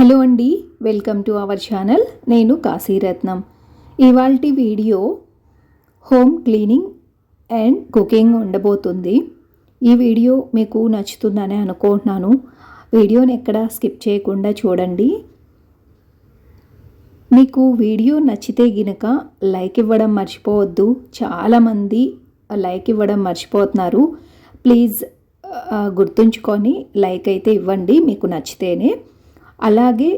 Hello అండి welcome to our channel. నేను కాశీరత్నం ఇవాళ video home cleaning and cooking ఉండబోతుంది. ఈ వీడియో మీకు నచ్చుతుందని అనుకుంటున్నాను. వీడియోని ఎక్కడ స్కిప్ చేయకుండా చూడండి. మీకు వీడియో నచ్చితే గినక లైక్ ఇవ్వడం మర్చిపోవద్దు. చాలామంది లైక్ ఇవ్వడం మర్చిపోతున్నారు. ప్లీజ్ గుర్తుంచుకొని లైక్ అయితే ఇవ్వండి. మీకు నచ్చితేనే అలాగే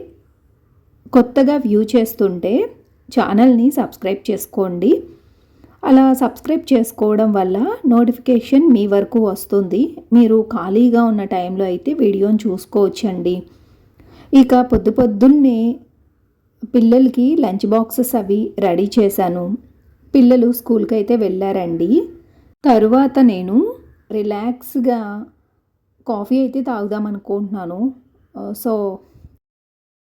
కొత్తగా వ్యూ చేస్తుంటే ఛానల్ని సబ్స్క్రైబ్ చేసుకోండి. అలా సబ్స్క్రైబ్ చేసుకోవడం వల్ల నోటిఫికేషన్ మీ వరకు వస్తుంది. మీరు ఖాళీగా ఉన్న టైంలో అయితే వీడియోని చూసుకోవచ్చండి. ఇక పొద్దు పొద్దున్నే పిల్లలకి లంచ్ బాక్సెస్ అవి రెడీ చేశాను. పిల్లలు స్కూల్కి అయితే వెళ్ళారండి. తరువాత నేను రిలాక్స్గా కాఫీ అయితే తాగుదాం అనుకుంటున్నాను సో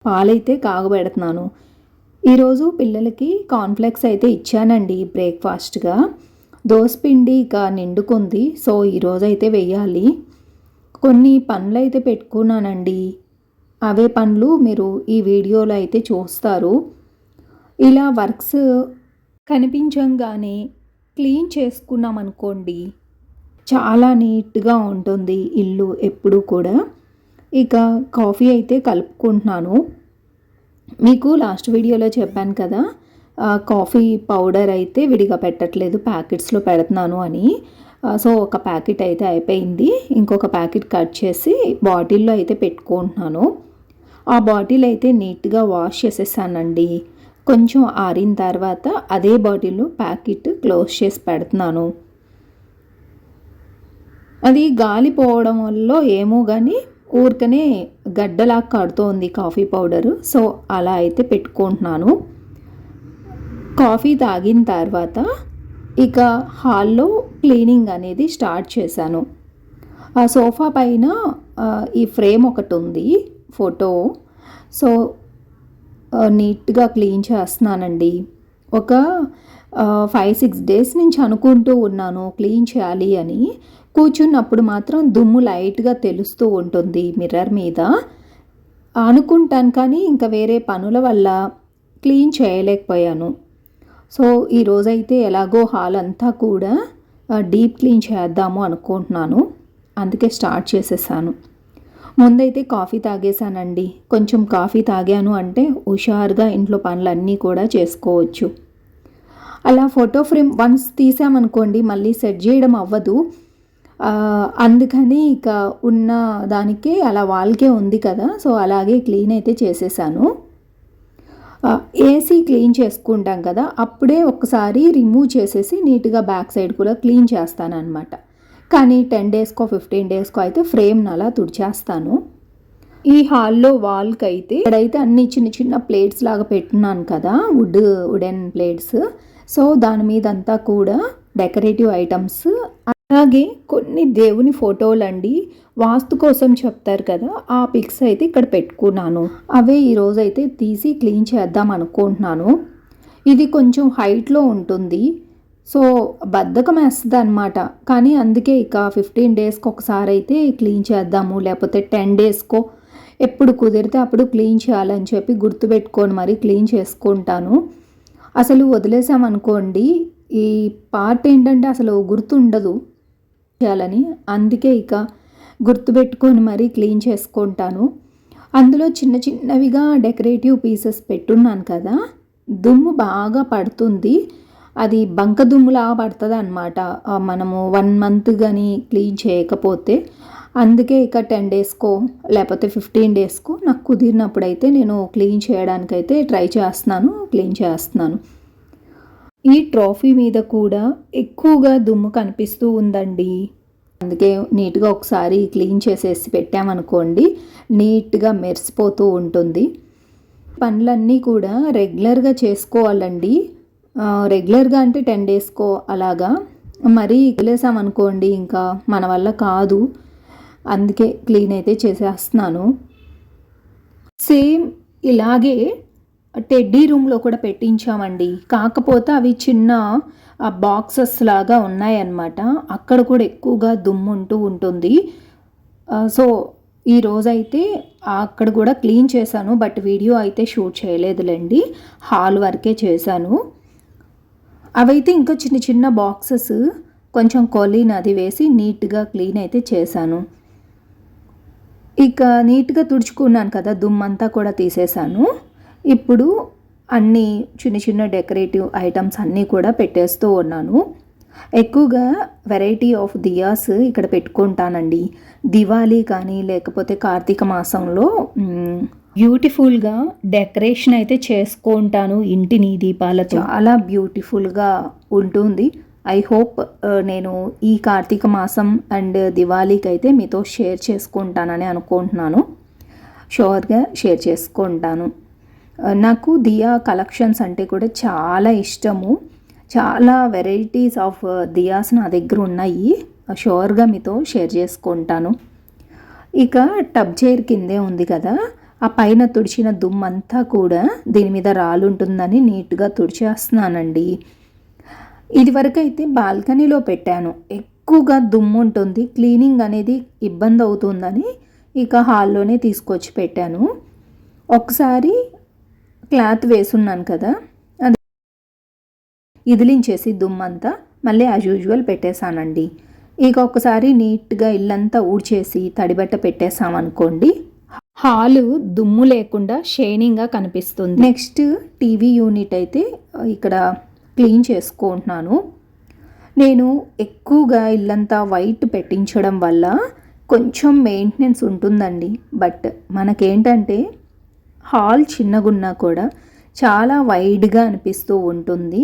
పాలైతే కాగబెడుతున్నాను. ఈరోజు పిల్లలకి కాన్ఫ్లెక్స్ అయితే ఇచ్చానండి బ్రేక్ఫాస్ట్గా దోసపిండి ఇక నిండుకుంది సో ఈరోజు అయితే వెయ్యాలి. కొన్ని పనులు అయితే పెట్టుకున్నానండి. అవే పనులు మీరు ఈ వీడియోలో అయితే చూస్తారు. ఇలా వర్క్స్ కనిపించంగానే క్లీన్ చేసుకున్నాం అనుకోండి చాలా నీట్గా ఉంటుంది ఇల్లు ఎప్పుడూ కూడా. ఇక కాఫీ అయితే కలుపుకుంటున్నాను. మీకు లాస్ట్ వీడియోలో చెప్పాను కదా కాఫీ పౌడర్ అయితే విడిగా పెట్టట్లేదు ప్యాకెట్స్లో పెడుతున్నాను అని. సో ఒక ప్యాకెట్ అయితే అయిపోయింది. ఇంకొక ప్యాకెట్ కట్ చేసి బాటిల్లో అయితే పెట్టుకుంటున్నాను. ఆ బాటిల్ అయితే నీట్గా వాష్ చేసేసానండి. కొంచెం ఆరిన తర్వాత అదే బాటిల్లో ప్యాకెట్ క్లోజ్ చేసి పెడుతున్నాను. అది గాలి పోవడం వల్ల ఏమో కానీ ఊరికనే గడ్డలా కడుతోంది కాఫీ పౌడరు. సో అలా అయితే పెట్టుకుంటున్నాను. కాఫీ తాగిన తర్వాత ఇక హాల్లో క్లీనింగ్ అనేది స్టార్ట్ చేశాను. ఆ సోఫా పైన ఈ ఫ్రేమ్ ఒకటి ఉంది ఫోటో. సో నీట్గా క్లీన్ చేస్తున్నానండి. ఒక ఫైవ్ సిక్స్ డేస్ నుంచి అనుకుంటూ ఉన్నాను క్లీన్ చేయాలి అని. కూర్చున్నప్పుడు మాత్రం దుమ్ము లైట్గా తెలుస్తూ ఉంటుంది మిర్రర్ మీద. అనుకుంటాను కానీ ఇంకా వేరే పనుల వల్ల క్లీన్ చేయలేకపోయాను. సో ఈరోజైతే ఎలాగో హాల్ అంతా కూడా డీప్ క్లీన్ చేద్దాము అనుకుంటున్నాను. అందుకే స్టార్ట్ చేసేసాను. ముందైతే కాఫీ తాగేశానండి. కొంచెం కాఫీ తాగాను అంటే హుషారుగా ఇంట్లో పనులన్నీ కూడా చేసుకోవచ్చు. అలా ఫోటో ఫ్రేమ్ వన్స్ తీసామనుకోండి మళ్ళీ సెట్ చేయడం అవ్వదు. అందుకని ఇక ఉన్న దానికే అలా వాల్కే ఉంది కదా సో అలాగే క్లీన్ అయితే చేసేసాను. ఏసీ క్లీన్ చేసుకుంటాం కదా అప్పుడే ఒకసారి రిమూవ్ చేసేసి నీట్గా బ్యాక్ సైడ్ కూడా క్లీన్ చేస్తాను అనమాట కానీ టెన్ డేస్కో ఫిఫ్టీన్ డేస్కో అయితే ఫ్రేమ్ని అలా తుడిచేస్తాను. ఈ హాల్లో వాల్కి అయితే ఇక్కడైతే అన్ని చిన్న చిన్న ప్లేట్స్ లాగా పెట్టున్నాను కదా వుడ్ వుడెన్ ప్లేట్స్. సో దాని మీద అంతా కూడా డెకరేటివ్ ఐటమ్స్ అలాగే కొన్ని దేవుని ఫోటోలు అండి వాస్తు కోసం చెప్తారు కదా ఆ పిక్స్ అయితే ఇక్కడ పెట్టుకున్నాను. అవే ఈరోజు అయితే తీసి క్లీన్ చేద్దాం అనుకుంటున్నాను. ఇది కొంచెం హైట్లో ఉంటుంది. సో బద్ధకం వేస్తుంది అనమాట కానీ అందుకే ఇక ఫిఫ్టీన్ డేస్కి ఒకసారి అయితే క్లీన్ చేద్దాము లేకపోతే టెన్ డేస్కో ఎప్పుడు కుదిరితే అప్పుడు క్లీన్ చేయాలని చెప్పి గుర్తుపెట్టుకొని మరి క్లీన్ చేసుకుంటాను. అసలు వదిలేసామనుకోండి ఈ పార్ట్ ఏంటంటే అసలు గుర్తుండదు చేయాలని. అందుకే ఇక గుర్తుపెట్టుకొని మరీ క్లీన్ చేసుకుంటాను. అందులో చిన్న చిన్నవిగా డెకరేటివ్ పీసెస్ పెట్టున్నాను కదా దుమ్ము బాగా పడుతుంది. అది బంక దుమ్ములా పడుతుంది అనమాట మనము వన్ మంత్ కానీ క్లీన్ చేయకపోతే అందుకే ఇక టెన్ డేస్కో లేకపోతే ఫిఫ్టీన్ డేస్కో నాకు కుదిరినప్పుడైతే నేను క్లీన్ చేయడానికైతే ట్రై చేస్తున్నాను క్లీన్ చేస్తున్నాను. ఈ ట్రోఫీ మీద కూడా ఎక్కువగా దుమ్ము కనిపిస్తూ ఉందండి. అందుకే నీట్గా ఒకసారి క్లీన్ చేసేసి పెట్టామనుకోండి నీట్గా మెరిసిపోతూ ఉంటుంది. పనులన్నీ కూడా రెగ్యులర్గా చేసుకోవాలండి. రెగ్యులర్గా అంటే టెన్ డేస్కో అలాగా. మరీ వదిలేసామనుకోండి ఇంకా మన వల్ల కాదు. అందుకే క్లీన్ అయితే చేసేస్తున్నాను. సేమ్ ఇలాగే టెడ్డీ రూమ్లో కూడా పెట్టించామండి. కాకపోతే అవి చిన్న బాక్సెస్ లాగా ఉన్నాయన్నమాట. అక్కడ కూడా ఎక్కువగా దుమ్ము ఉంటూ ఉంటుంది. సో ఈ రోజైతే అక్కడ కూడా క్లీన్ చేశాను. బట్ వీడియో అయితే షూట్ చేయలేదులేండి. హాల్ వరకే చేశాను. అవైతే ఇంకా చిన్న చిన్న బాక్సెస్ కొంచెం కొలీన్ అది వేసి నీట్గా క్లీన్ అయితే చేశాను. ఇక నీట్గా తుడుచుకున్నాను కదా దుమ్మంతా కూడా తీసేశాను. ఇప్పుడు అన్నీ చిన్న చిన్న డెకరేటివ్ ఐటమ్స్ అన్నీ కూడా పెట్టేస్తూ ఉన్నాను. ఎక్కువగా వెరైటీ ఆఫ్ దియాస్ ఇక్కడ పెట్టుకుంటానండి. దివాళీ కానీ లేకపోతే కార్తీక మాసంలో బ్యూటిఫుల్గా డెకరేషన్ అయితే చేసుకుంటాను ఇంటిని దీపాలతో. చాలా బ్యూటిఫుల్గా ఉంటుంది. ఐ హోప్ uh, నేను ఈ కార్తీక మాసం అండ్ దివాళీకి అయితే మీతో షేర్ చేసుకుంటానని అనుకుంటున్నాను. షూర్గా షేర్ చేసుకుంటాను. Uh, నాకు దియా కలెక్షన్స్ అంటే కూడా చాలా ఇష్టము. చాలా వెరైటీస్ ఆఫ్ దియాస్ నా దగ్గర ఉన్నాయి. Uh, షూర్గా మీతో షేర్ చేసుకుంటాను. ఇక టబ్ చైర్ కిందే ఉంది కదా ఆ పైన తుడిచిన దుమ్మంతా కూడా దీని మీద రాలుంటుందని నీట్గా తుడిచేస్తున్నానండి. ఇదివరకు అయితే బాల్కనీలో పెట్టాను. ఎక్కువగా దుమ్ము ఉంటుంది క్లీనింగ్ అనేది ఇబ్బంది అవుతుందని ఇక హాల్లోనే తీసుకొచ్చి పెట్టాను. ఒకసారి క్లాత్ వేసున్నాను కదా అది ఇదిలించేసి దుమ్మంతా మళ్ళీ యాజ్ యూజువల్ పెట్టేశానండి. ఇక ఒకసారి నీట్గా ఇల్లంతా ఊడ్చేసి తడిబట్ట పెట్టేసామనుకోండి హాలు దుమ్ము లేకుండా షైనింగ్గా కనిపిస్తుంది. నెక్స్ట్ టీవీ యూనిట్ అయితే ఇక్కడ క్లీన్ చేసుకుంటున్నాను. నేను ఎక్కువగా ఇల్లంతా వైట్ పెట్టించడం వల్ల కొంచెం మెయింటెనెన్స్ ఉంటుందండి. బట్ మనకేంటంటే హాల్ చిన్నగున్నా కూడా చాలా వైడ్గా అనిపిస్తూ ఉంటుంది.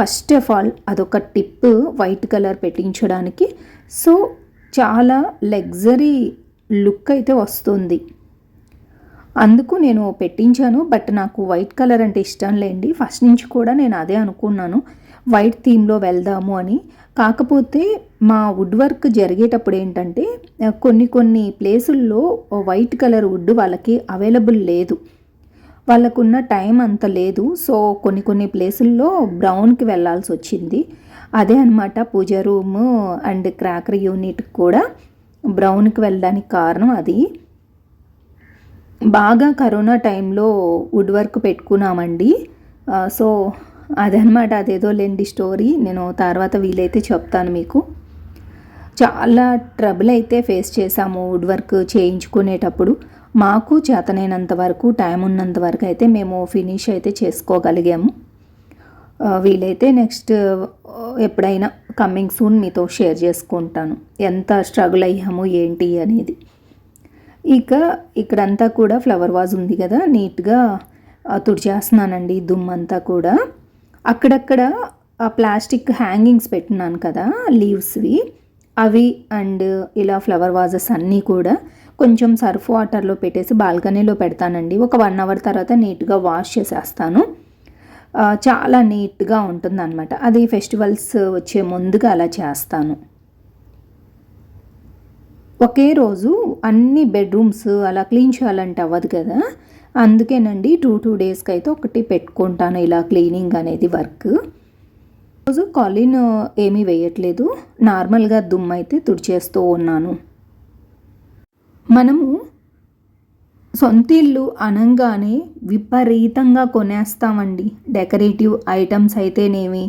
ఫస్ట్ ఆఫ్ ఆల్ అదొక టిప్ వైట్ కలర్ పెట్టించడానికి. సో చాలా లగ్జరీ లుక్ అయితే వస్తుంది. అందుకు నేను పెట్టించాను బట్ నాకు వైట్ కలర్ అంటే ఇష్టం లేండి. ఫస్ట్ నుంచి కూడా నేను అదే అనుకున్నాను వైట్ థీమ్లో వెళ్దాము అని. కాకపోతే మా వుడ్ వర్క్ జరిగేటప్పుడు ఏంటంటే కొన్ని కొన్ని ప్లేసుల్లో వైట్ కలర్ వుడ్ వాళ్ళకి అవైలబుల్ లేదు. వాళ్ళకున్న టైం అంత లేదు. సో కొన్ని కొన్ని ప్లేసుల్లో బ్రౌన్కి వెళ్ళాల్సి వచ్చింది. అదే అనమాట puja room and crockery unit కూడా బ్రౌన్కి వెళ్ళడానికి కారణం అది. బాగా కరోనా టైంలో వుడ్ వర్క్ పెట్టుకున్నామండి. సో అదనమాట అదేదో లేండి స్టోరీ. నేను తర్వాత వీలైతే చెప్తాను మీకు. చాలా ట్రబుల్ అయితే ఫేస్ చేసాము వుడ్ వర్క్ చేయించుకునేటప్పుడు. మాకు చేతనైనంత వరకు టైం ఉన్నంత వరకు అయితే మేము ఫినిష్ అయితే చేసుకోగలిగాము. వీలైతే నెక్స్ట్ ఎప్పుడైనా కమ్మింగ్ సూన్ మీతో షేర్ చేసుకుంటాను. ఎంత స్ట్రగుల్ అయ్యాము ఏంటి అనేది. ఇక ఇక్కడంతా కూడా ఫ్లవర్ వాజ్ ఉంది కదా నీట్గా తుడిచేస్తున్నానండి దుమ్మంతా కూడా. అక్కడక్కడ ఆ ప్లాస్టిక్ హ్యాంగింగ్స్ పెట్టినాను కదా లీవ్స్వి అవి అండ్ ఇలా ఫ్లవర్ వాజెస్ అన్నీ కూడా కొంచెం సర్ఫ్ వాటర్లో పెట్టేసి బాల్కనీలో పెడతానండి. ఒక వన్ అవర్ తర్వాత నీట్గా వాష్ చేసేస్తాను. చాలా నీట్గా ఉంటుందన్నమాట. అది ఫెస్టివల్స్ వచ్చే ముందుగా అలా చేస్తాను. ఒకే రోజు అన్ని బెడ్రూమ్స్ అలా క్లీన్ చేయాలంటే అవ్వదు కదా. అందుకేనండి టూ టూ డేస్కి అయితే ఒకటి పెట్టుకుంటాను ఇలా క్లీనింగ్ అనేది వర్క్. రోజు కాలిన్ ఏమీ వేయట్లేదు. నార్మల్గా దుమ్ము అయితే తుడిచేస్తూ ఉన్నాను. మనము సొంతిల్లు అనంగానే విపరీతంగా కొనేస్తామండి. డెకరేటివ్ ఐటమ్స్ అయితేనేమి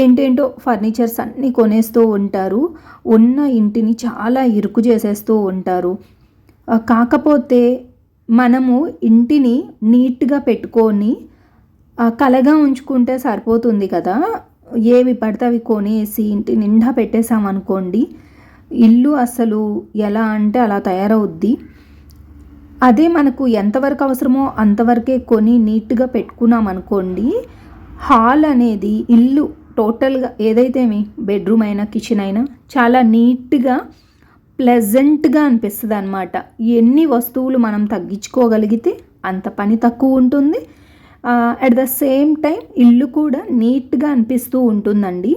ఏంటేంటో ఫర్నిచర్స్ అన్నీ కొనేస్తూ ఉంటారు. ఉన్న ఇంటిని చాలా ఇరుకు చేసేస్తూ ఉంటారు. కాకపోతే మనము ఇంటిని నీట్గా పెట్టుకొని కలగా ఉంచుకుంటే సరిపోతుంది కదా. ఏవి పడితే అవి కొనేసి ఇంటి నిండా పెట్టేసామనుకోండి ఇల్లు అసలు ఎలా అంటే అలా తయారవుద్ది. అదే మనకు ఎంతవరకు అవసరమో అంతవరకే కొని నీట్గా పెట్టుకున్నాం అనుకోండి హాల్ అనేది ఇల్లు టోటల్గా ఏదైతే మీ బెడ్రూమ్ అయినా కిచెన్ అయినా చాలా నీట్గా ప్లెజెంట్గా అనిపిస్తుంది అనమాట ఎన్ని వస్తువులు మనం తగ్గించుకోగలిగితే అంత పని తక్కువ ఉంటుంది. అట్ ద సేమ్ టైం ఇల్లు కూడా నీట్గా అనిపిస్తూ ఉంటుందండి.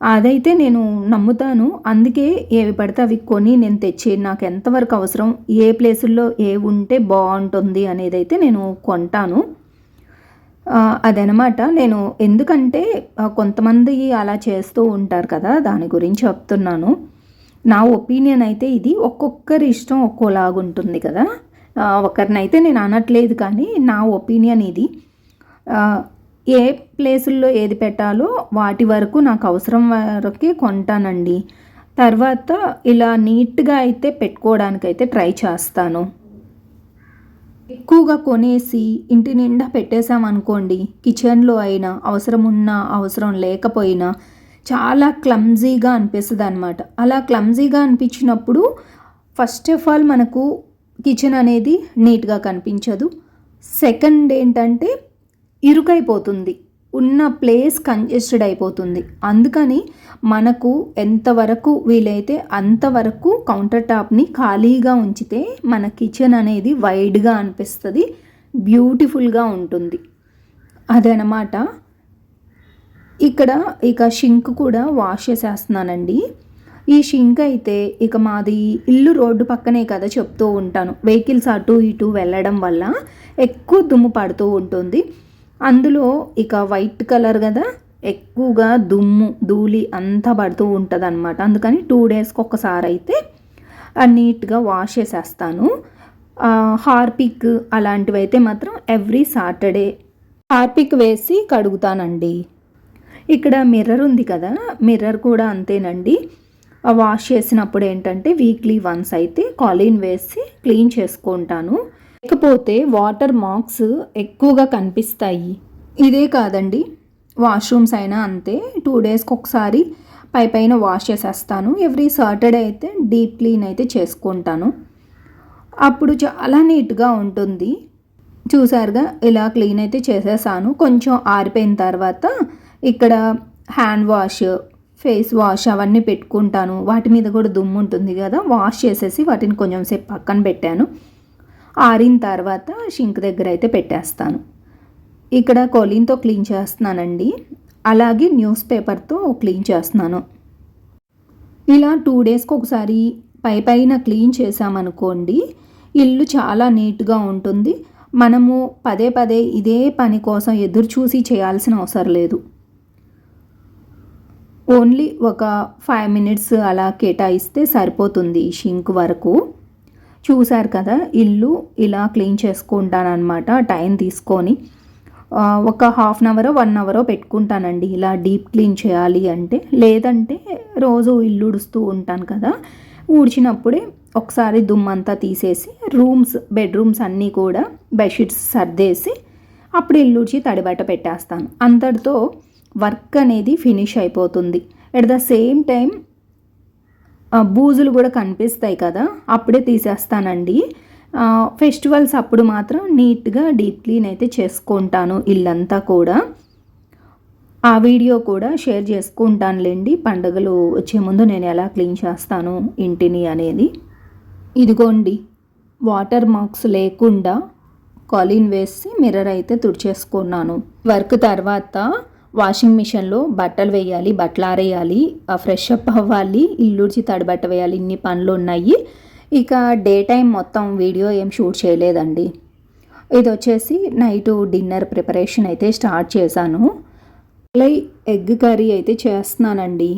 అదైతే నేను నమ్ముతాను. అందుకే ఏవి పడితే అవి కొని నేను తెచ్చి నాకు ఎంతవరకు అవసరం ఏ ప్లేసుల్లో ఏ ఉంటే బాగుంటుంది అనేది అయితే నేను కొంటాను. అదనమాట. నేను ఎందుకంటే కొంతమంది అలా చేస్తూ ఉంటారు కదా దాని గురించి చెప్తున్నాను. నా ఒపీనియన్ అయితే ఇది ఒక్కొక్కరి ఇష్టం ఒక్కోలాగుంటుంది కదా. ఒకరినైతే నేను అనట్లేదు కానీ నా ఒపీనియన్ ఇది. ఏ ప్లేసుల్లో ఏది పెట్టాలో వాటి వరకు నాకు అవసరం వరకే కొంటానండి. తర్వాత ఇలా నీట్గా అయితే పెట్టుకోవడానికైతే ట్రై చేస్తాను. ఎక్కువగా కొనేసి ఇంటి నిండా పెట్టేశామనుకోండి కిచెన్లో అయినా అవసరం ఉన్నా అవసరం లేకపోయినా చాలా క్లమ్జీగా అనిపిస్తుంది అనమాట అలా క్లమ్జీగా అనిపించినప్పుడు ఫస్ట్ ఆఫ్ ఆల్ మనకు కిచెన్ అనేది నీట్గా కనిపించదు. సెకండ్ ఏంటంటే ఇరుకైపోతుంది. ఉన్న ప్లేస్ కంజెస్టెడ్ అయిపోతుంది. అందుకని మనకు ఎంతవరకు వీలైతే అంతవరకు కౌంటర్ టాప్ని ఖాళీగా ఉంచితే మన కిచెన్ అనేది వైడ్గా అనిపిస్తుంది బ్యూటిఫుల్గా ఉంటుంది. అదనమాట. ఇక్కడ ఇక షింక్ కూడా వాష్ చేసేస్తున్నానండి. ఈ షింక్ అయితే ఇక మాది ఇల్లు రోడ్డు పక్కనే కదా చెప్తూ ఉంటాను. వెహికల్స్ అటు ఇటు వెళ్ళడం వల్ల ఎక్కువ దుమ్ము పడుతూ ఉంటుంది. అందులో ఇక వైట్ కలర్ కదా ఎక్కువగా దుమ్ము ధూళి అంతా పడుతూ ఉంటుంది అనమాట అందుకని టూ డేస్కి ఒకసారి అయితే నీట్గా వాష్ చేసేస్తాను. హార్పిక్ అలాంటివి అయితే మాత్రం ఎవ్రీ సాటర్డే హార్పిక్ వేసి కడుగుతానండి. ఇక్కడ మిర్రర్ ఉంది కదా మిర్రర్ కూడా అంతేనండి. వాష్ చేసినప్పుడు ఏంటంటే వీక్లీ వన్స్ అయితే కాలిన్ వేసి క్లీన్ చేసుకుంటాను. లేకపోతే వాటర్ మార్క్స్ ఎక్కువగా కనిపిస్తాయి. ఇదే కాదండి వాష్రూమ్స్ అయినా అంతే. టూ డేస్కి ఒకసారి పై పైన వాష్ చేసేస్తాను. ఎవ్రీ సాటర్డే అయితే డీప్ క్లీన్ అయితే చేసుకుంటాను. అప్పుడు చాలా నీట్గా ఉంటుంది. చూసారుగా ఇలా క్లీన్ అయితే చేసేసాను. కొంచెం ఆరిపోయిన తర్వాత ఇక్కడ హ్యాండ్ వాష్ ఫేస్ వాష్ అవన్నీ పెట్టుకుంటాను. వాటి మీద కూడా దుమ్ము ఉంటుంది కదా వాష్ చేసేసి వాటిని కొంచెం సేపు పక్కన పెట్టాను. ఆరిన తర్వాత షింక్ దగ్గర అయితే పెట్టేస్తాను. ఇక్కడ కొలీన్తో క్లీన్ చేస్తున్నానండి. అలాగే న్యూస్ పేపర్తో క్లీన్ చేస్తున్నాను. ఇలా టూ డేస్కి ఒకసారి పై పైన క్లీన్ చేసామనుకోండి ఇల్లు చాలా నీట్గా ఉంటుంది. మనము పదే పదే ఇదే పని కోసం ఎదురు చూసి చేయాల్సిన అవసరం లేదు. ఓన్లీ ఒక ఫైవ్ మినిట్స్ అలా కేటాయిస్తే సరిపోతుంది షింక్ వరకు. చూశారు కదా ఇల్లు ఇలా క్లీన్ చేసుకుంటానమాట టైం తీసుకొని. ఒక half an hour one hour పెట్టుకుంటానండి ఇలా డీప్ క్లీన్ చేయాలి అంటే. లేదంటే రోజు ఇల్లు ఉడుస్తూ ఉంటాను కదా ఊడ్చినప్పుడే ఒకసారి దుమ్మంతా తీసేసి రూమ్స్ బెడ్రూమ్స్ అన్నీ కూడా బెడ్షీట్స్ సర్దేసి అప్పుడు ఇల్లు ఉడిచి తడిబట్ట పెట్టేస్తాను. అంతటితో వర్క్ అనేది ఫినిష్ అయిపోతుంది. ఎట్ ద సేమ్ టైం బూజులు కూడా కనిపిస్తాయి కదా అప్పుడే తీసేస్తానండి. ఫెస్టివల్స్ అప్పుడు మాత్రం నీట్గా డీప్ క్లీన్ అయితే చేసుకుంటాను ఇల్లంతా కూడా. ఆ వీడియో కూడా షేర్ చేసుకుంటానులేండి పండుగలు వచ్చే ముందు నేను ఎలా క్లీన్ చేస్తాను ఇంటిని అనేది. ఇదిగోండి వాటర్ మార్క్స్ లేకుండా కాలిన్ వేసి మిర్రర్ అయితే తుడిచేసుకున్నాను. వర్క్ తర్వాత వాషింగ్ మిషన్లో బట్టలు వేయాలి బట్టలు ఆరేయాలి ఫ్రెష్ అప్ అవ్వాలి ఇల్లుడిచి తడిబట్ట వేయాలి ఇన్ని పనులు ఉన్నాయి. ఇక డే టైం మొత్తం వీడియో ఏం షూట్ చేయలేదండి. ఇది వచ్చేసి నైట్ డిన్నర్ ప్రిపరేషన్ అయితే స్టార్ట్ చేశాను. లై ఎగ్ కర్రీ అయితే చేస్తున్నానండి.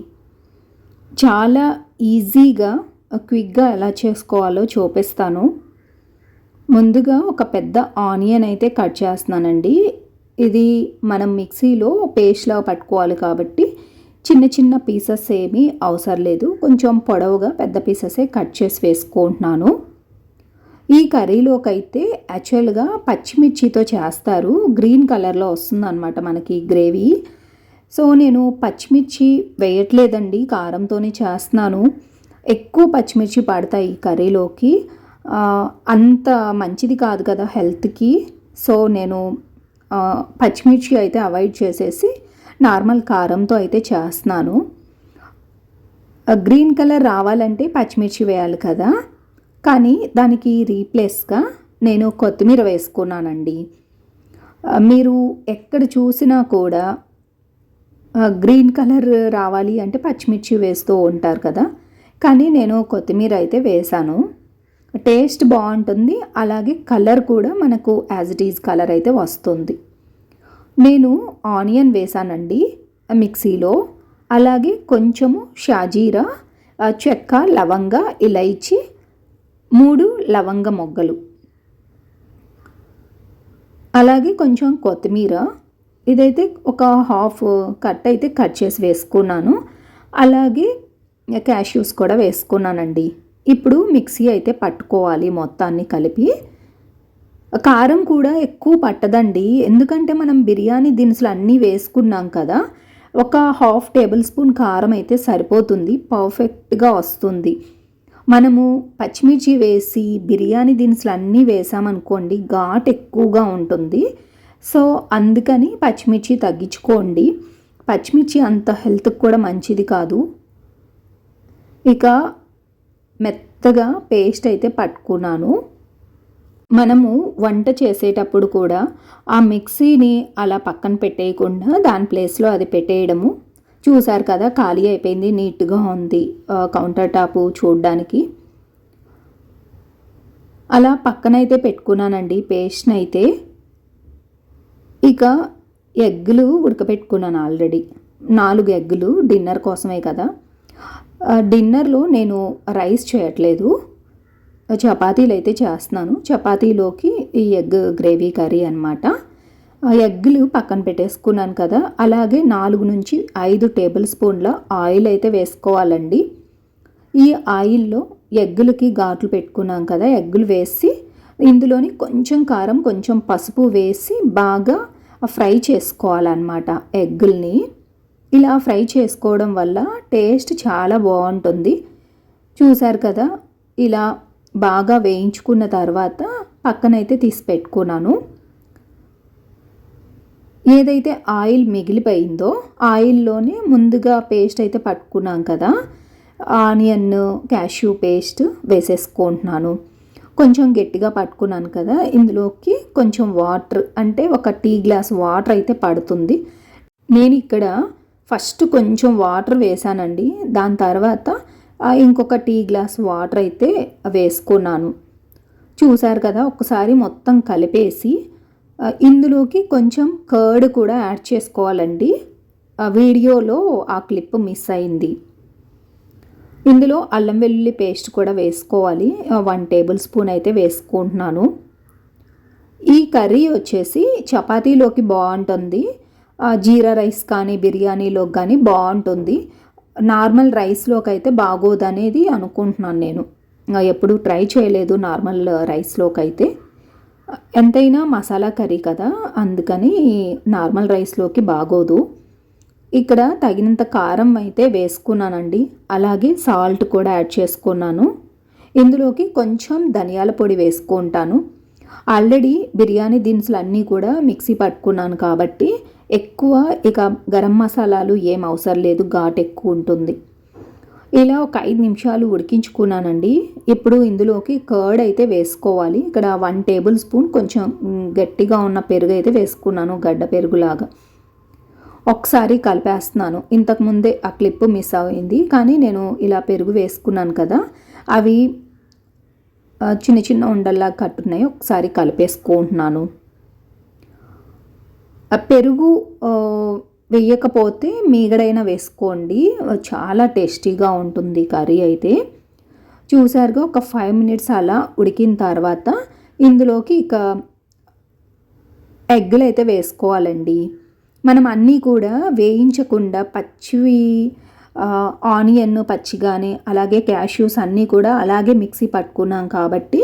చాలా ఈజీగా క్విక్గా ఎలా చేసుకోవాలో చూపిస్తాను. ముందుగా ఒక పెద్ద ఆనియన్ అయితే కట్ చేస్తున్నానండి. ఇది మనం మిక్సీలో పేస్ట్లా పట్టుకోవాలి కాబట్టి చిన్న చిన్న పీసెస్ ఏమీ అవసరం లేదు. కొంచెం పొడవుగా పెద్ద పీసెసే కట్ చేసి వేసుకుంటున్నాను. ఈ కర్రీలోకి అయితే యాక్చువల్గా పచ్చిమిర్చితో చేస్తారు. గ్రీన్ కలర్లో వస్తుందన్నమాట మనకి గ్రేవీ. సో నేను పచ్చిమిర్చి వేయట్లేదండి. కారంతోనే చేస్తున్నాను. ఎక్కువ పచ్చిమిర్చి పడతాయి ఈ కర్రీలోకి. అంత మంచిది కాదు కదా హెల్త్కి. సో నేను పచ్చిమిర్చి అయితే అవాయిడ్ చేసేసి నార్మల్ కారంతో అయితే చేస్తున్నాను. గ్రీన్ కలర్ రావాలంటే పచ్చిమిర్చి వేయాలి కదా. కానీ దానికి రీప్లేస్గా నేను కొత్తిమీర వేసుకున్నానండి. మీరు ఎక్కడ చూసినా కూడా గ్రీన్ కలర్ రావాలి అంటే పచ్చిమిర్చి వేస్తూ ఉంటారు కదా. కానీ నేను కొత్తిమీర అయితే వేశాను. టేస్ట్ బాగుంటుంది. అలాగే కలర్ కూడా మనకు యాజ్ ఇట్ ఈజ్ కలర్ అయితే వస్తుంది. నేను ఆనియన్ వేసానండి మిక్సీలో. అలాగే కొంచెము షాజీరా చెక్క లవంగ ఇలైచి మూడు లవంగ మొగ్గలు. అలాగే కొంచెం కొత్తిమీర. ఇదైతే ఒక హాఫ్ కట్ అయితే కట్ చేసి వేసుకున్నాను. అలాగే క్యాష్యూస్ కూడా వేసుకున్నానండి. ఇప్పుడు మిక్సీ అయితే పట్టుకోవాలి మొత్తాన్ని కలిపి. కారం కూడా ఎక్కువ పట్టదండి. ఎందుకంటే మనం బిర్యానీ దినుసులు అన్నీ వేసుకున్నాం కదా ఒక హాఫ్ టేబుల్ స్పూన్ కారం అయితే సరిపోతుంది పర్ఫెక్ట్గా వస్తుంది. మనము పచ్చిమిర్చి వేసి బిర్యానీ దినుసులు అన్నీ వేసామనుకోండి ఘాట్ ఎక్కువగా ఉంటుంది. సో అందుకని పచ్చిమిర్చి తగ్గించుకోండి. పచ్చిమిర్చి అంత హెల్త్కి కూడా మంచిది కాదు. ఇక మెత్తగా పేస్ట్ అయితే పట్టుకున్నాను. మనము వంట చేసేటప్పుడు కూడా ఆ మిక్సీని అలా పక్కన పెట్టేయకుండా దాని ప్లేస్లో అది పెట్టేయడము. చూసారు కదా ఖాళీ అయిపోయింది నీట్గా ఉంది కౌంటర్ టాపు చూడడానికి. అలా పక్కనైతే పెట్టుకున్నానండి పేస్ట్ని అయితే ఇక ఎగ్గులు ఉడకపెట్టుకున్నాను ఆల్రెడీ. నాలుగు ఎగ్గులు డిన్నర్ కోసమే కదా. డిన్నర్లో నేను రైస్ చేయట్లేదు. చపాతీలు అయితే చేస్తున్నాను. చపాతీలోకి ఈ ఎగ్ గ్రేవీ కర్రీ అనమాట ఎగ్గులు పక్కన పెట్టేసుకున్నాను కదా అలాగే నాలుగు నుంచి ఐదు టేబుల్ స్పూన్ల ఆయిల్ అయితే వేసుకోవాలండి. ఈ ఆయిల్లో ఎగ్గులకి ఘాట్లు పెట్టుకున్నాం కదా ఎగ్గులు వేసి ఇందులోని కొంచెం కారం కొంచెం పసుపు వేసి బాగా ఫ్రై చేసుకోవాలన్నమాట ఎగ్గుల్ని. ఇలా ఫ్రై చేసుకోవడం వల్ల టేస్ట్ చాలా బాగుంటుంది. చూసారు కదా? ఇలా బాగా వేయించుకున్న తర్వాత పక్కనైతే తీసి పెట్టుకున్నాను. ఏదైతే ఆయిల్ మిగిలిపోయిందో ఆయిల్లోనే ముందుగా పేస్ట్ అయితే పట్టుకున్నాం కదా? ఆనియన్ క్యాష్యూ పేస్ట్ వేసేసుకుంటున్నాను. కొంచెం గట్టిగా పట్టుకున్నాను కదా? ఇందులోకి కొంచెం వాటర్ అంటే ఒక టీ గ్లాస్ వాటర్ అయితే పడుతుంది. నేను ఇక్కడ ఫస్ట్ కొంచెం వాటర్ వేసానండి. దాని తర్వాత ఇంకొక టీ గ్లాస్ వాటర్ అయితే వేసుకున్నాను. చూసారు కదా ఒకసారి మొత్తం కలిపేసి ఇందులోకి కొంచెం కర్డ్ కూడా యాడ్ చేసుకోవాలండి. వీడియోలో ఆ క్లిప్ మిస్ అయింది. ఇందులో అల్లం వెల్లుల్లి పేస్ట్ కూడా వేసుకోవాలి. వన్ టేబుల్ స్పూన్ అయితే వేసుకుంటున్నాను. ఈ కర్రీ వచ్చేసి చపాతీలోకి బాగుంటుంది. జీరా రైస్ కానీ బిర్యానీలోకి కానీ బాగుంటుంది. నార్మల్ రైస్లోకి అయితే బాగోదు అనేది అనుకుంటున్నాను నేను. ఎప్పుడు ట్రై చేయలేదు నార్మల్ రైస్లోకి అయితే ఎంతైనా మసాలా కర్రీ కదా అందుకని నార్మల్ రైస్లోకి బాగోదు. ఇక్కడ తగినంత కారం అయితే వేసుకున్నానండి. అలాగే సాల్ట్ కూడా యాడ్ చేసుకున్నాను. ఇందులోకి కొంచెం ధనియాల పొడి వేసుకుంటాను. ఆల్రెడీ బిర్యానీ దినుసులు అన్నీ కూడా మిక్సీ పట్టుకున్నాను కాబట్టి ఎక్కువ ఇక గరం మసాలాలు ఏం అవసరం లేదు ఘాట్ ఎక్కువ ఉంటుంది. ఇలా ఒక ఐదు నిమిషాలు ఉడికించుకున్నానండి. ఇప్పుడు ఇందులోకి కర్డ్ అయితే వేసుకోవాలి. ఇక్కడ వన్ టేబుల్ స్పూన్ కొంచెం గట్టిగా ఉన్న పెరుగు అయితే వేసుకున్నాను గడ్డ పెరుగులాగా. ఒకసారి కలిపేస్తున్నాను. ఇంతకుముందే ఆ క్లిప్ మిస్ అయింది కానీ నేను ఇలా పెరుగు వేసుకున్నాను కదా అవి చిన్న చిన్న ఉండల్లా కట్టున్నాయి. ఒకసారి కలిపేసుకుంటున్నాను. పెరుగు వేయకపోతే మీగడైనా వేసుకోండి. చాలా టేస్టీగా ఉంటుంది కర్రీ అయితే. చూసారుగా ఒక ఫైవ్ మినిట్స్ అలా ఉడికిన తర్వాత ఇందులోకి ఇక ఎగ్గులు అయితే వేసుకోవాలండి. మనం అన్నీ కూడా వేయించకుండా పచ్చివి ఆనియన్ పచ్చిగానే అలాగే క్యాష్యూస్ అన్నీ కూడా అలాగే మిక్సీ పట్టుకున్నాం కాబట్టి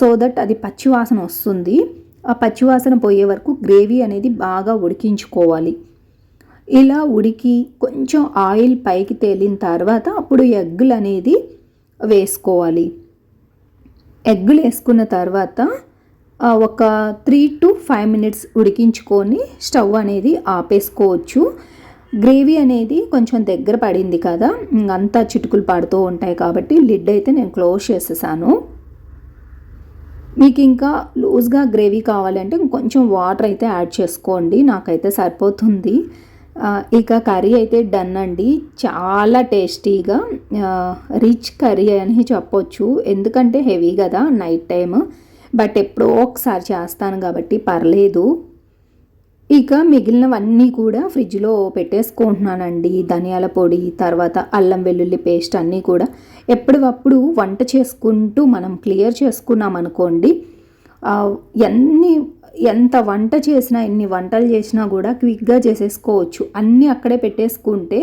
సో దట్ అది పచ్చివాసన వస్తుంది. ఆ పచ్చివాసన పోయే వరకు గ్రేవీ అనేది బాగా ఉడికించుకోవాలి. ఇలా ఉడికి కొంచెం ఆయిల్ పైకి తేలిన తర్వాత అప్పుడు ఎగ్గులు అనేది వేసుకోవాలి. ఎగ్గులు వేసుకున్న తర్వాత ఒక త్రీ టు ఫైవ్ మినిట్స్ ఉడికించుకొని స్టవ్ అనేది ఆపేసుకోవచ్చు. గ్రేవీ అనేది కొంచెం దగ్గర పడింది కదా అంతా చిటుకులు పడుతూ ఉంటాయి కాబట్టి లిడ్ అయితే నేను క్లోజ్ చేసేసాను. మీకు ఇంకా లూజ్గా గ్రేవీ కావాలంటే కొంచెం వాటర్ అయితే యాడ్ చేసుకోండి నాకైతే సరిపోతుంది. ఇక కర్రీ అయితే డన్ అండి. చాలా టేస్టీగా రిచ్ కర్రీ అని చెప్పొచ్చు. ఎందుకంటే హెవీ కదా నైట్ టైం బట్ ఎప్పుడో ఒకసారి చేస్తాను కాబట్టి పర్లేదు. ఇక మిగిలినవన్నీ కూడా ఫ్రిడ్జ్లో పెట్టేసుకుంటున్నానండి. ధనియాల పొడి తర్వాత అల్లం వెల్లుల్లి పేస్ట్ అన్నీ కూడా ఎప్పటికప్పుడు వంట చేసుకుంటూ మనం క్లియర్ చేసుకున్నాం అనుకోండి ఎన్ని ఎంత వంట చేసినా ఎన్ని వంటలు చేసినా కూడా క్విక్గా చేసేసుకోవచ్చు. అన్నీ అక్కడే పెట్టేసుకుంటే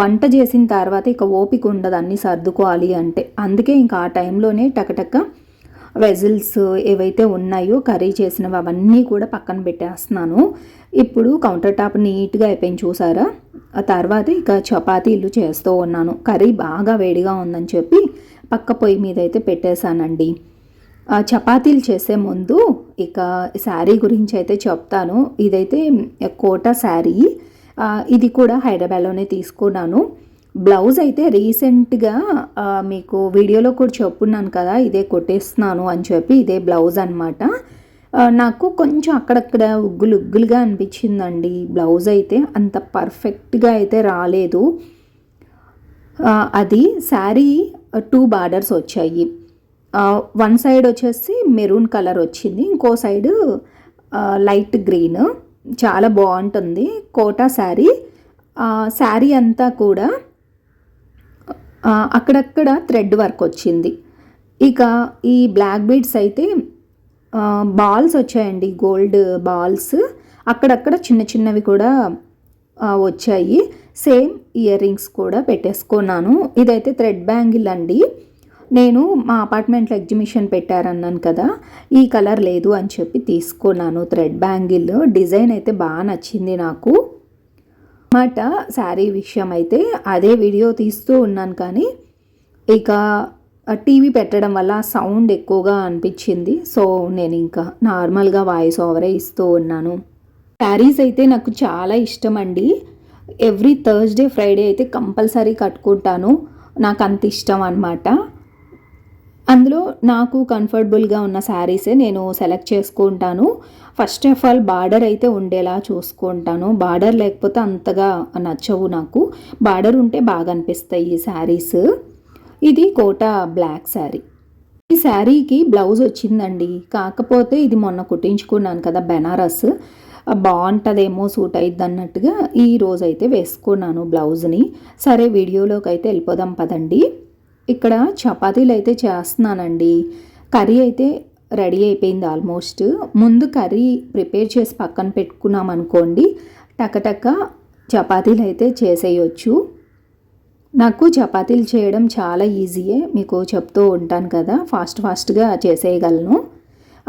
వంట చేసిన తర్వాత ఇక ఓపిక ఉండదు అన్నీ సర్దుకోవాలి అంటే. అందుకే ఇంకా ఆ టైంలోనే టకటక వెజిల్స్ ఏవైతే ఉన్నాయో కర్రీ చేసినవి అవన్నీ కూడా పక్కన పెట్టేస్తున్నాను. ఇప్పుడు కౌంటర్ టాప్ నీట్గా అయిపోయింది చూసారా? ఆ తర్వాత ఇక చపాతీలు చేస్తూ ఉన్నాను. కర్రీ బాగా వేడిగా ఉందని చెప్పి పక్క పొయ్యి మీద అయితే పెట్టేశానండి. చపాతీలు చేసే ముందు ఇక శారీ గురించి అయితే చెప్తాను. ఇదైతే కోట శారీ. ఇది కూడా హైదరాబాద్లోనే తీసుకున్నాను. బ్లౌజ్ అయితే రీసెంట్గా మీకు వీడియోలో కూడా చెప్పున్నాను కదా ఇదే కొట్టేస్తున్నాను అని చెప్పి ఇదే బ్లౌజ్ అనమాట నాకు కొంచెం అక్కడక్కడ ఉగ్గులు ఉగ్గులుగా అనిపించిందండి బ్లౌజ్ అయితే. అంత పర్ఫెక్ట్గా అయితే రాలేదు. అది శారీ టూ బార్డర్స్ వచ్చాయి. వన్ సైడ్ వచ్చేసి మెరూన్ కలర్ వచ్చింది ఇంకో సైడ్ లైట్ గ్రీన్. చాలా బాగుంటుంది కోటా శారీ. శారీ అంతా కూడా అక్కడక్కడ థ్రెడ్ వర్క్ వచ్చింది. ఇక ఈ బ్లాక్ బీడ్స్ అయితే బాల్స్ వచ్చాయండి గోల్డ్ బాల్స్. అక్కడక్కడ చిన్న చిన్నవి కూడా వచ్చాయి. సేమ్ ఇయర్ రింగ్స్ కూడా పెట్టేసుకున్నాను. ఇదైతే థ్రెడ్ బ్యాంగిల్ అండి. నేను మా అపార్ట్మెంట్లో ఎగ్జిబిషన్ పెట్టారన్నాను కదా ఈ కలర్ లేదు అని చెప్పి తీసుకున్నాను థ్రెడ్ బ్యాంగిల్. డిజైన్ అయితే బాగా నచ్చింది నాకు. మాట శారీ విషయం అయితే అదే వీడియో తీస్తూ ఉన్నాను కానీ ఇక టీవీ పెట్టడం వల్ల సౌండ్ ఎక్కువగా అనిపించింది. సో నేను ఇంకా నార్మల్గా వాయిస్ ఓవరే ఇస్తూ ఉన్నాను. శారీస్ అయితే నాకు చాలా ఇష్టం అండి ఎవ్రీ థర్స్డే ఫ్రైడే అయితే కంపల్సరీ కట్టుకుంటాను. నాకు అంత ఇష్టం అనమాట అందులో నాకు కంఫర్టబుల్గా ఉన్న శారీసే నేను సెలెక్ట్ చేసుకుంటాను. ఫస్ట్ ఆఫ్ ఆల్ బార్డర్ అయితే ఉండేలా చూసుకుంటాను. బార్డర్ లేకపోతే అంతగా నచ్చవు నాకు. బార్డర్ ఉంటే బాగా అనిపిస్తాయి ఈ శారీస్ ఇది కోట బ్లాక్ శారీ ఈ శారీకి బ్లౌజ్ వచ్చిందండి. కాకపోతే ఇది మొన్న కుట్టించుకున్నాను కదా బెనారస్. బాగుంటుందేమో సూట్ అయిద్ది అన్నట్టుగా ఈ అయితే వేసుకున్నాను బ్లౌజ్ని సరే వీడియోలోకి అయితే వెళ్ళిపోదాం పదండి. ఇక్కడ చపాతీలు అయితే చేస్తున్నానండి. కర్రీ అయితే రెడీ అయిపోయింది ఆల్మోస్ట్. ముందు కర్రీ ప్రిపేర్ చేసి పక్కన పెట్టుకున్నాం అనుకోండి టకటక చపాతీలు అయితే చేసేయచ్చు. నాకు చపాతీలు చేయడం చాలా ఈజీయే మీకు చెప్తూ ఉంటాను కదా ఫాస్ట్ ఫాస్ట్గా చేసేయగలను.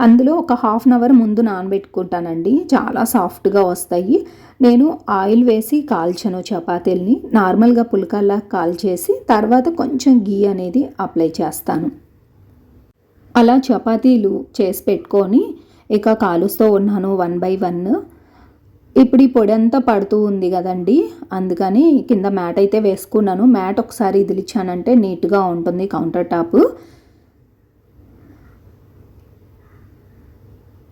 అందులో ఒక హాఫ్ అన్ అవర్ ముందు నానబెట్టుకుంటానండి. చాలా సాఫ్ట్గా వస్తాయి. నేను ఆయిల్ వేసి కాల్చను చపాతీల్ని. నార్మల్గా పుల్కల్లా కాల్చేసి తర్వాత కొంచెం గీ అనేది అప్లై చేస్తాను. అలా చపాతీలు చేసి పెట్టుకొని ఇక కాలుస్తూ ఉన్నాను వన్ బై వన్. ఇప్పుడు ఈ పొడి అంతా పడుతూ ఉంది కదండి. అందుకని కింద మ్యాట్ అయితే వేసుకున్నాను. మ్యాట్ ఒకసారి ఇదిలిచ్చానంటే నీట్గా ఉంటుంది కౌంటర్ టాప్.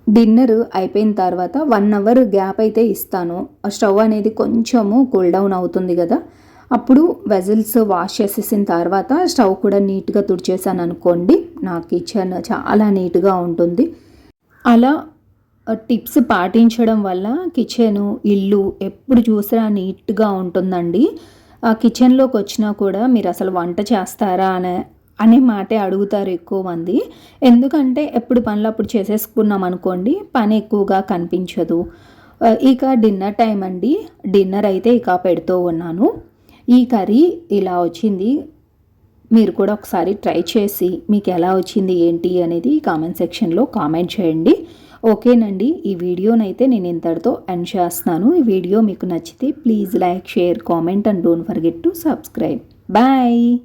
డిన్నర్ అయిపోయిన తర్వాత వన్ అవర్ గ్యాప్ అయితే ఇస్తాను. ఆ స్టవ్ అనేది కొంచెము కూల్ డౌన్ అవుతుంది కదా. అప్పుడు వెజిల్స్ వాష్ చేసేసిన తర్వాత స్టవ్ కూడా నీట్గా తుడిచేసాను అనుకోండి. నా కిచెన్ చాలా నీట్గా ఉంటుంది. అలా టిప్స్ పాటించడం వల్ల కిచెను ఇల్లు ఎప్పుడు చూసినా నీట్గా ఉంటుందండి. ఆ కిచెన్లోకి వచ్చినా కూడా మీరు అసలు వంట చేస్తారా అనే అనే మాటే అడుగుతారు ఎక్కువ మంది. ఎందుకంటే ఎప్పుడు పనులు అప్పుడు చేసేసుకున్నాం అనుకోండి పని ఎక్కువగా కనిపించదు. ఇక డిన్నర్ టైం అండి. డిన్నర్ అయితే ఇక పెడుతూ ఉన్నాను. ఈ కర్రీ ఇలా వచ్చింది. మీరు కూడా ఒకసారి ట్రై చేసి మీకు ఎలా వచ్చింది ఏంటి అనేది కామెంట్ సెక్షన్లో కామెంట్ చేయండి. ఓకేనండి. ఈ వీడియోనైతే నేను ఇంతటితో ఎండ్ చేస్తున్నాను. ఈ వీడియో మీకు నచ్చితే please like share comment and don't forget to subscribe. Bye!